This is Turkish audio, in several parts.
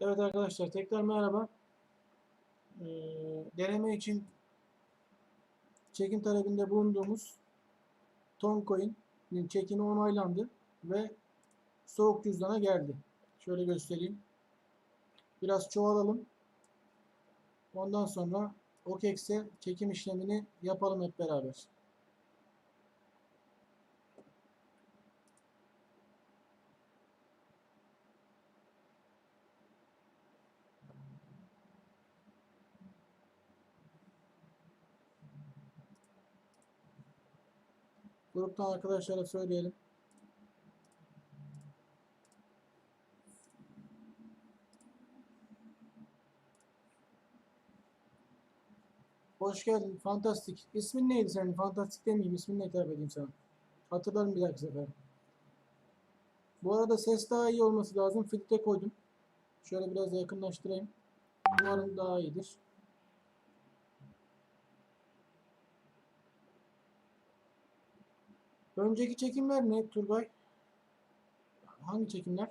Evet arkadaşlar tekrar merhaba. Ee, deneme için çekim talebinde bulunduğumuz Toncoin'in çekimi onaylandı ve soğuk cüzdana geldi. Şöyle göstereyim. Biraz çoğalalım. Ondan sonra OKEX'e çekim işlemini yapalım hep beraber. Gruptan arkadaşlara söyleyelim. Hoş geldin. Fantastik. İsmin neydi senin? Fantastik demeyeyim. İsmini ne hitap edeyim sana? Hatırlarım bir dahaki sefer. Bu arada ses daha iyi olması lazım. Filtre koydum. Şöyle biraz yakınlaştırayım. Umarım daha iyidir. Önceki çekimler ne Turgay? Hangi çekimler?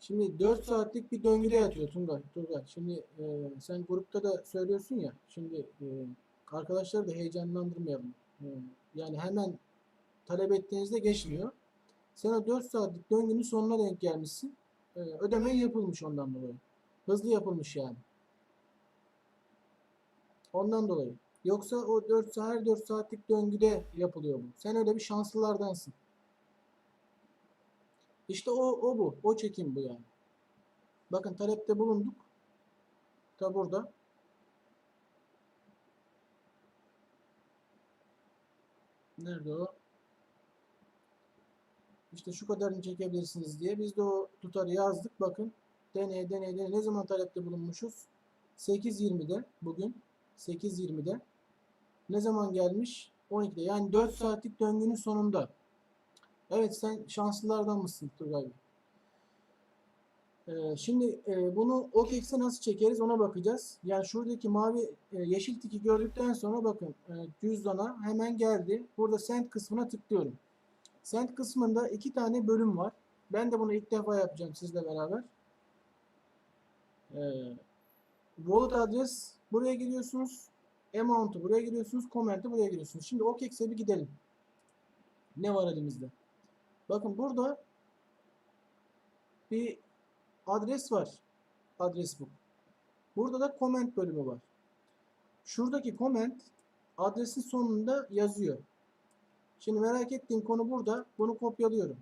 Şimdi 4 saatlik bir döngüde yatıyor Turgay. Turgay. Şimdi e, sen grupta da söylüyorsun ya. Şimdi e, arkadaşları da heyecanlandırmayalım. E, yani hemen talep ettiğinizde geçmiyor. Sen o 4 saatlik döngünün sonuna denk gelmişsin. Ee, ödeme yapılmış ondan dolayı. Hızlı yapılmış yani. Ondan dolayı. Yoksa o 4 saat, her 4 saatlik döngüde yapılıyor bu. Sen öyle bir şanslılardansın. İşte o, o bu. O çekim bu yani. Bakın talepte bulunduk. Ta burada. Nerede o? İşte şu kadarını çekebilirsiniz diye. Biz de o tutarı yazdık. Bakın deney deney deney. Ne zaman talepte bulunmuşuz? 8.20'de bugün. 8.20'de. Ne zaman gelmiş? 12'de. Yani 4 saatlik döngünün sonunda. Evet sen şanslılardan mısın Turgay Bey? Ee, şimdi e, bunu OKEX'e nasıl çekeriz ona bakacağız. Yani şuradaki mavi e, yeşil tiki gördükten sonra bakın e, cüzdana hemen geldi. Burada send kısmına tıklıyorum. Send kısmında iki tane bölüm var. Ben de bunu ilk defa yapacağım sizle beraber. Ee, wallet adres buraya giriyorsunuz. Amount'u buraya giriyorsunuz. Comment'i buraya giriyorsunuz. Şimdi OKEX'e bir gidelim. Ne var elimizde? Bakın burada bir adres var. Adres bu. Burada da comment bölümü var. Şuradaki comment adresin sonunda yazıyor. Şimdi merak ettiğim konu burada. Bunu kopyalıyorum.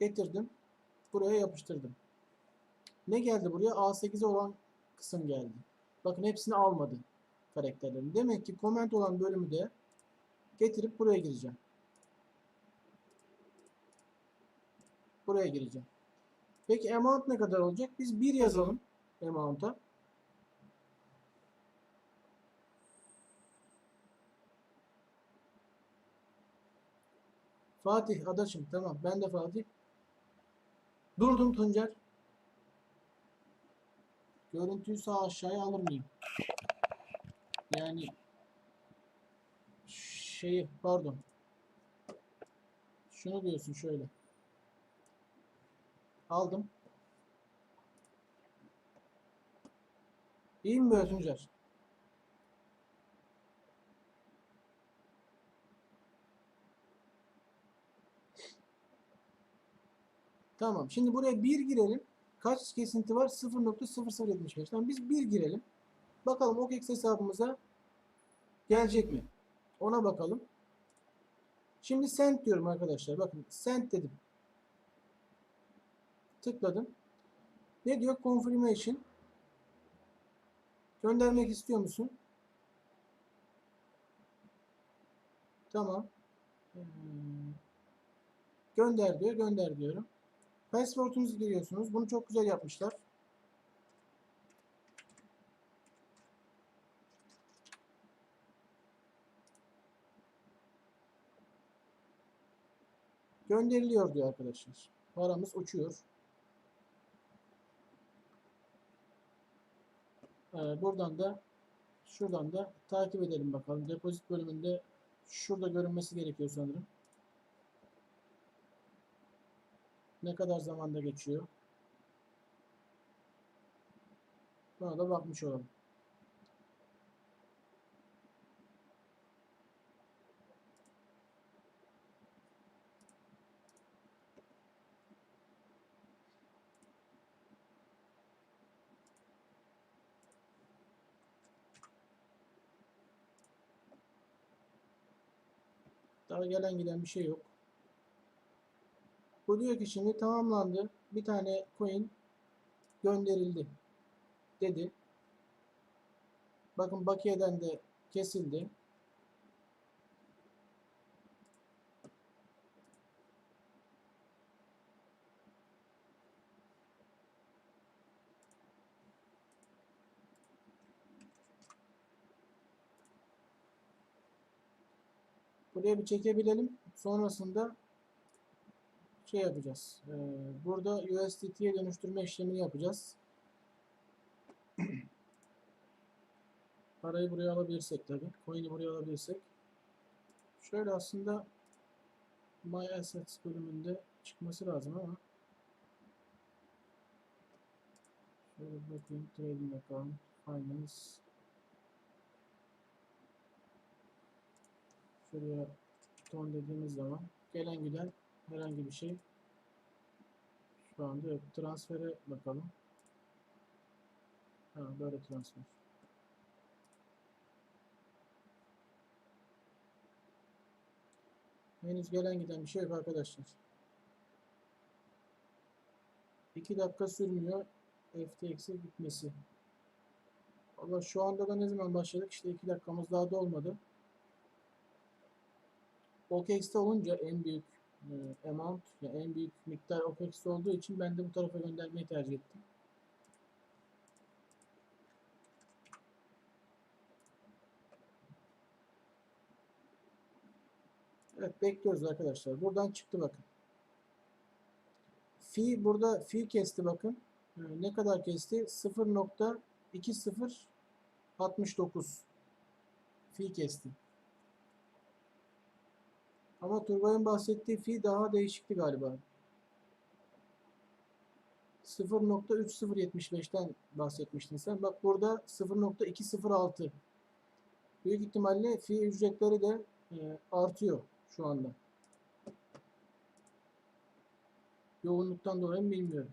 Getirdim. Buraya yapıştırdım. Ne geldi buraya? A8'e olan kısım geldi. Bakın hepsini almadı karakterlerin. Demek ki comment olan bölümü de getirip buraya gireceğim. Buraya gireceğim. Peki amount ne kadar olacak? Biz 1 yazalım amount'a. Fatih adaşım tamam ben de Fatih. Durdum Tuncer. Görüntüyü sağ aşağıya alır mıyım? Yani şeyi pardon. Şunu diyorsun şöyle. Aldım. İyi mi Tuncer? Tamam. Şimdi buraya 1 girelim. Kaç kesinti var? 0.0075. Tamam biz 1 girelim. Bakalım OKEX hesabımıza gelecek mi? Ona bakalım. Şimdi send diyorum arkadaşlar. Bakın send dedim. Tıkladım. Ne diyor? Confirmation. Göndermek istiyor musun? Tamam. Hmm. Gönder diyor. Gönder diyorum. Password'unuzu giriyorsunuz. Bunu çok güzel yapmışlar. Gönderiliyor diyor arkadaşlar. Paramız uçuyor. Ee, buradan da Şuradan da takip edelim bakalım. Depozit bölümünde şurada görünmesi gerekiyor sanırım. Ne kadar zamanda geçiyor? Buna da bakmış olalım. Daha gelen giden bir şey yok. Bu diyor ki şimdi tamamlandı. Bir tane coin gönderildi dedi. Bakın bakiyeden de kesildi. Buraya bir çekebilelim. Sonrasında şey yapacağız. Ee, burada USDT'ye dönüştürme işlemini yapacağız. Parayı buraya alabilirsek tabii. Coin'i buraya alabilirsek. Şöyle aslında My Assets bölümünde çıkması lazım ama şöyle bakayım. Trading Account, Finance Şuraya ton dediğimiz zaman gelen giden herhangi bir şey şu anda yok. Transfere bakalım. Ha, böyle transfer. Henüz gelen giden bir şey yok arkadaşlar. 2 dakika sürmüyor FTX'e gitmesi. Valla şu anda da ne zaman başladık? İşte 2 dakikamız daha dolmadı. OKX'te olunca en büyük e, amount, yani en büyük miktar OKX'te olduğu için ben de bu tarafa göndermeyi tercih ettim. Evet bekliyoruz arkadaşlar. Buradan çıktı bakın. Fi burada fi kesti bakın. E, ne kadar kesti? 0.2069 fi kesti. Ama Turgay'ın bahsettiği fi daha değişikti galiba. 0.3075'ten bahsetmiştin sen. Bak burada 0.206. Büyük ihtimalle fi ücretleri de e, artıyor şu anda. Yoğunluktan dolayı bilmiyorum.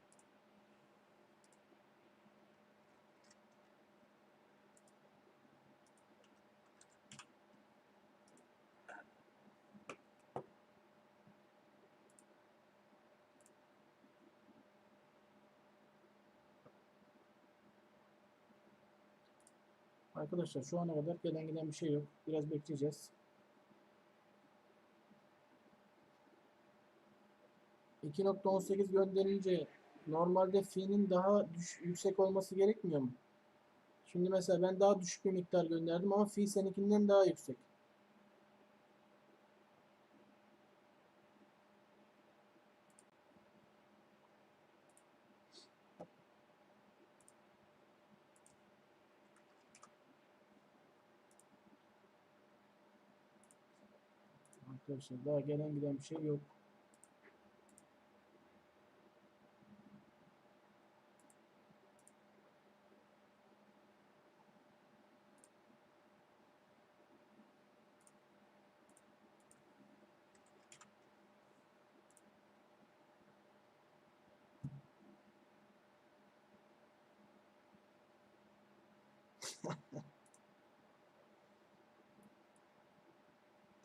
Arkadaşlar şu ana kadar gelen giden bir şey yok. Biraz bekleyeceğiz. %2.18 gönderince normalde fi'nin daha düş, yüksek olması gerekmiyor mu? Şimdi mesela ben daha düşük bir miktar gönderdim ama fi seninkinden daha yüksek. Arkadaşlar daha gelen giden bir şey yok.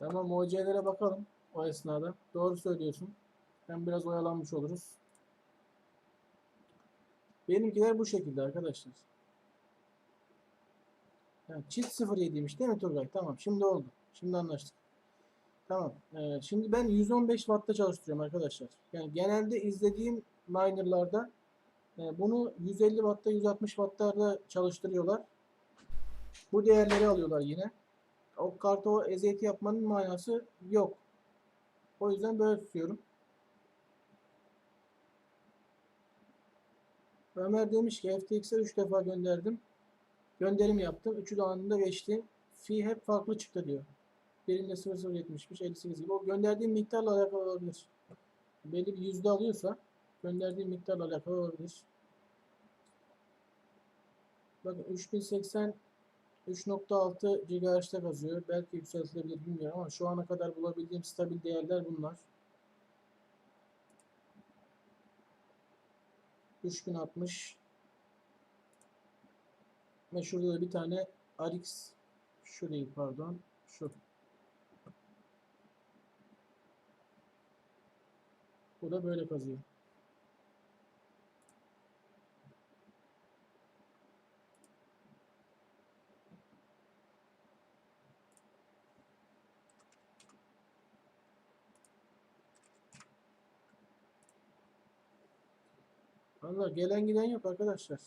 Tamam OC'lere bakalım o esnada. Doğru söylüyorsun. Hem biraz oyalanmış oluruz. Benimkiler bu şekilde arkadaşlar. Yani çift 07'ymiş değil mi Turgay? Tamam şimdi oldu. Şimdi anlaştık. Tamam. Ee, şimdi ben 115 Watt'ta çalıştırıyorum arkadaşlar. Yani genelde izlediğim minerlarda e, bunu 150 Watt'ta 160 Watt'larda çalıştırıyorlar. Bu değerleri alıyorlar yine o karta o eziyeti yapmanın manası yok. O yüzden böyle tutuyorum. Ömer demiş ki FTX'e 3 defa gönderdim. Gönderim yaptım. Üçü de anında geçti. Fi hep farklı çıktı diyor. Birinde 0070'miş 58 gibi. O gönderdiğim miktarla alakalı olabilir. Belli bir yüzde alıyorsa gönderdiğim miktarla alakalı olabilir. Bakın 3080 3.6 GHz'de kazıyor. Belki yükseltilebilir bilmiyorum ama şu ana kadar bulabildiğim stabil değerler bunlar. 3060 ve şurada da bir tane RX şu değil pardon şu bu da böyle kazıyor. Valla gelen giden yok arkadaşlar.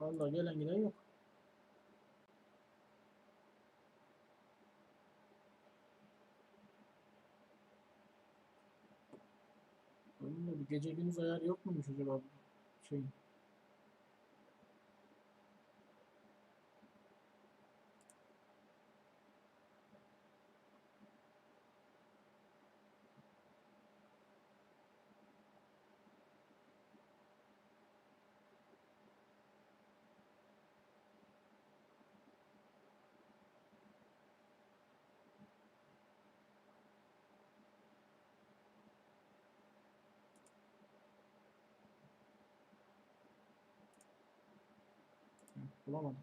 Valla gelen giden yok. Valla bir gece gündüz ayar yok muymuş acaba şeyin? Bulamadım.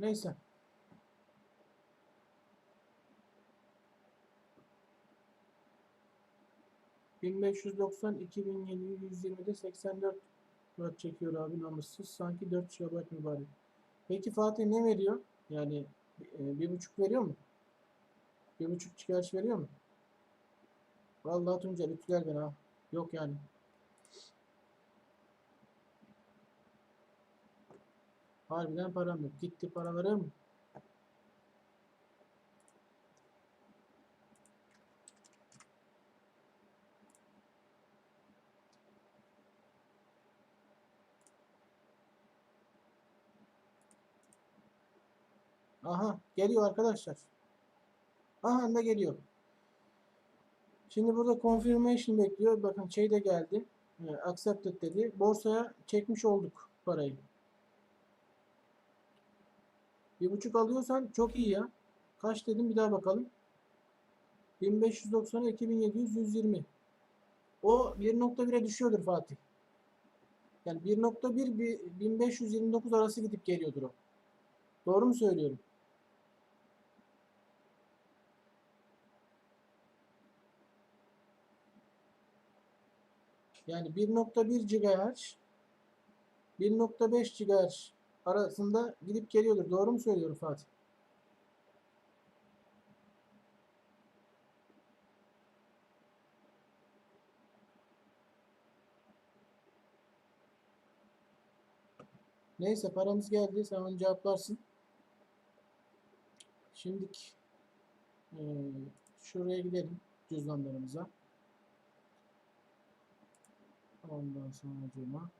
Neyse. ...1590, 2720'de 84 Watt çekiyor abi namussuz. Sanki 4 GB mübarek. Peki Fatih ne veriyor? Yani e, bir buçuk veriyor mu? Bir buçuk GHz veriyor mu? Vallahi Tuncel ütüler ha. Yok yani. Harbiden param yok. Gitti paralarım. Aha geliyor arkadaşlar. Aha da geliyor. Şimdi burada confirmation bekliyor. Bakın şey de geldi. E, accepted dedi. Borsaya çekmiş olduk parayı. Bir buçuk alıyorsan çok iyi ya. Kaç dedim bir daha bakalım. 1590'a 2700 120. O 1.1'e düşüyordur Fatih. Yani 1.1 bir 1529 arası gidip geliyordur o. Doğru mu söylüyorum? Yani 1.1 GHz 1.5 GHz arasında gidip geliyordur. Doğru mu söylüyorum Fatih? Neyse paramız geldi. Sen onu cevaplarsın. Şimdiki eee, şuraya gidelim cüzdanlarımıza. Ondan sonra cuma.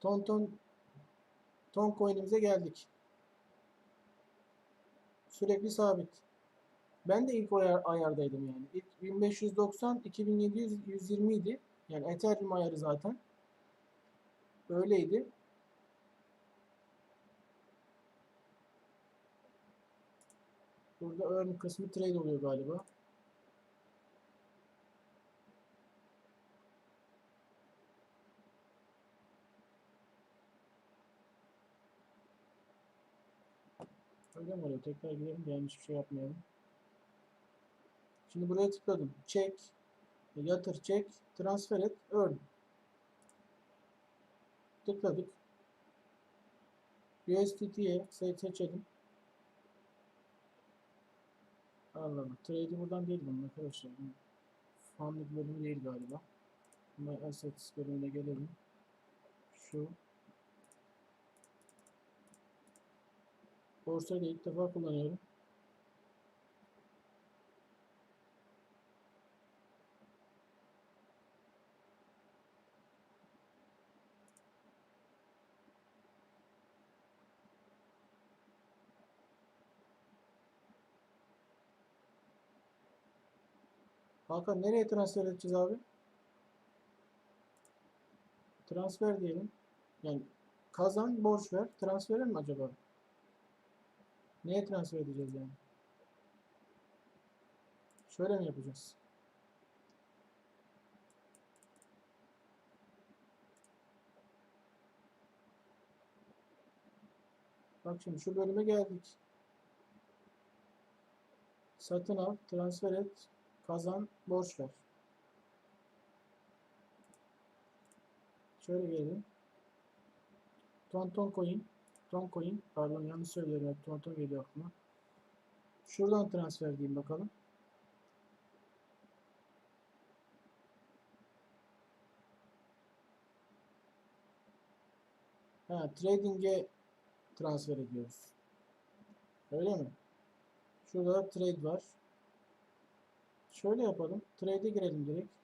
Ton ton ton coin'imize geldik. Sürekli sabit. Ben de ilk ayar- ayardaydım yani. İlk 1590 2700 120 idi. Yani Ethereum ayarı zaten. Öyleydi. Burada earn kısmı trade oluyor galiba. Mi oluyor? Tekrar gidelim de yanlış bir şey yapmayalım. Şimdi buraya tıkladım. Çek, yatır, çek, transfer et, earn. Tıkladık. USDT'ye se- seçelim. Allah Allah. Trade'i buradan değil bunun arkadaşlar. Funded bölümü değil galiba. My Assets bölümüne gelelim. Şu. Borsayı da ilk defa kullanıyorum. Hakan nereye transfer edeceğiz abi? Transfer diyelim. Yani kazan, borç ver. Transfer mi acaba? Neye transfer edeceğiz yani? Şöyle mi yapacağız? Bak şimdi şu bölüme geldik. Satın al, transfer et, kazan, borç ver. Şöyle gelelim. Tonton coin, ton coin, pardon yanlış söylüyorum, hep tonton geliyor aklıma. Şuradan transfer diyeyim bakalım. Ha, trading'e transfer ediyoruz. Öyle mi? Şurada da trade var. Şöyle yapalım. Trade'e girelim direkt.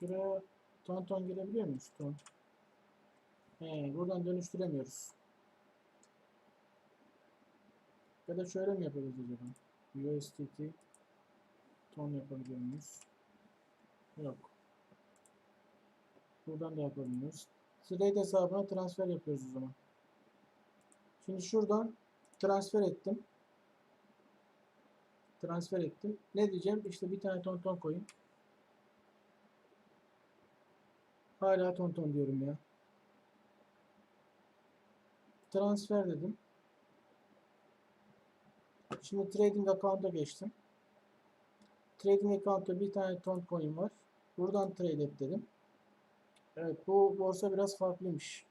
Şuraya ton ton girebiliyor muyuz? Ton. He, buradan dönüştüremiyoruz. Ya da şöyle mi yapabiliriz acaba? USDT ton yapabiliyor muyuz? Yok. Buradan da yapabiliyoruz. Trade hesabına transfer yapıyoruz o zaman. Şimdi şuradan transfer ettim. Transfer ettim. Ne diyeceğim? İşte bir tane ton ton koyayım. Hala ton ton diyorum ya. Transfer dedim. Şimdi trading account'a geçtim. Trading account'ta bir tane ton coin var. Buradan trade et dedim. Evet bu borsa biraz farklıymış.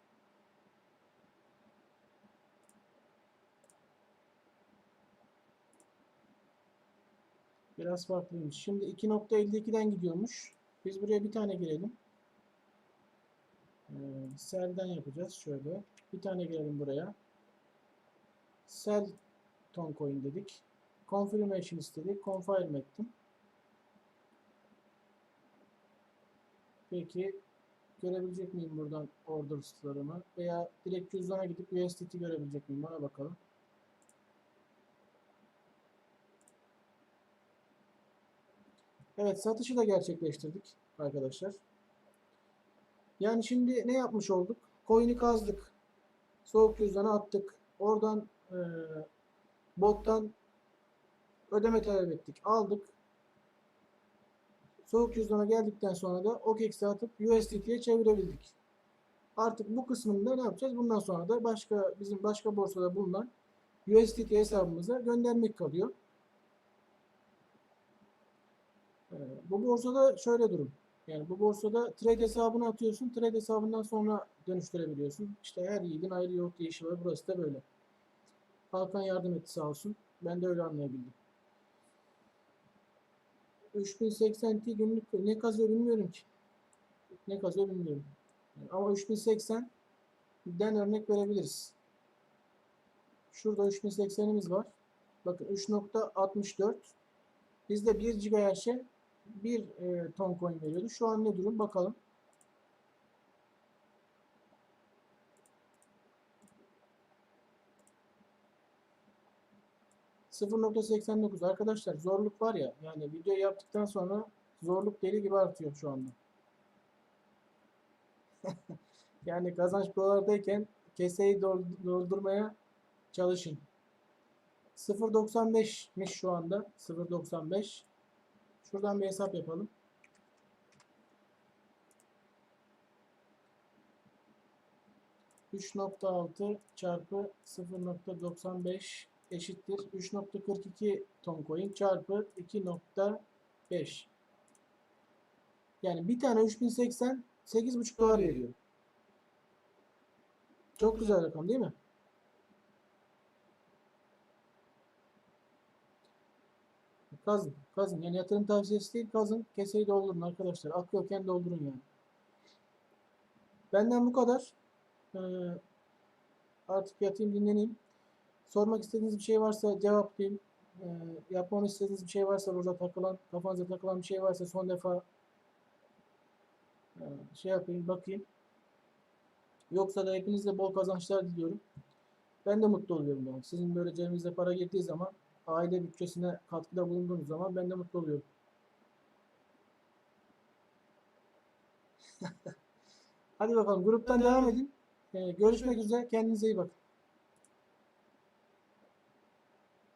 Biraz farklıymış. Şimdi 2.52'den gidiyormuş. Biz buraya bir tane girelim. Ee, sell'den yapacağız. Şöyle. Bir tane girelim buraya. Sell ton coin dedik. Confirmation istedik. Confirm ettim. Peki görebilecek miyim buradan orders'larımı veya direkt cüzdana gidip USDT görebilecek miyim? Bana bakalım. Evet satışı da gerçekleştirdik arkadaşlar. Yani şimdi ne yapmış olduk? Coin'i kazdık. Soğuk cüzdana attık. Oradan e, bottan ödeme talep ettik. Aldık. Soğuk cüzdana geldikten sonra da OKEX'e atıp USDT'ye çevirebildik. Artık bu kısmında ne yapacağız? Bundan sonra da başka bizim başka borsada bulunan USDT hesabımıza göndermek kalıyor. Ee, bu borsada şöyle durum. Yani bu borsada trade hesabını atıyorsun. Trade hesabından sonra dönüştürebiliyorsun. İşte her yiğidin ayrı yoğurt işi var. Burası da böyle. Hakan yardım etti sağ olsun. Ben de öyle anlayabildim. 3080 Ti günlük ne kazıyor bilmiyorum ki. Ne kazıyor bilmiyorum. Ama 3080 den örnek verebiliriz. Şurada 3080'imiz var. Bakın 3.64 bizde 1 GHz'e 1 e, ton coin veriyordu. Şu an ne durum bakalım. %0.89 arkadaşlar zorluk var ya yani video yaptıktan sonra zorluk deli gibi artıyor şu anda. yani kazanç buralardayken keseyi doldurmaya çalışın. 0.95'miş şu anda. 0.95. Şuradan bir hesap yapalım. %3.6 çarpı 0.95 eşittir 3.42 ton coin çarpı 2.5 yani bir tane 3080 8.5 dolar veriyor. Çok güzel rakam değil mi? Kazın. Kazın. Yani yatırım tavsiyesi değil. Kazın. Keseyi doldurun arkadaşlar. Akıyorken doldurun yani. Benden bu kadar. Ee, artık yatayım dinleneyim. Sormak istediğiniz bir şey varsa cevaplayayım. Ee, yapmamı istediğiniz bir şey varsa burada takılan, kafanıza takılan bir şey varsa son defa e, şey yapayım, bakayım. Yoksa da hepinize bol kazançlar diliyorum. Ben de mutlu oluyorum yani. Sizin böyle cebinize para girdiği zaman, aile bütçesine katkıda bulunduğunuz zaman ben de mutlu oluyorum. Hadi bakalım gruptan devam edin. Ee, görüşmek üzere. Kendinize iyi bakın.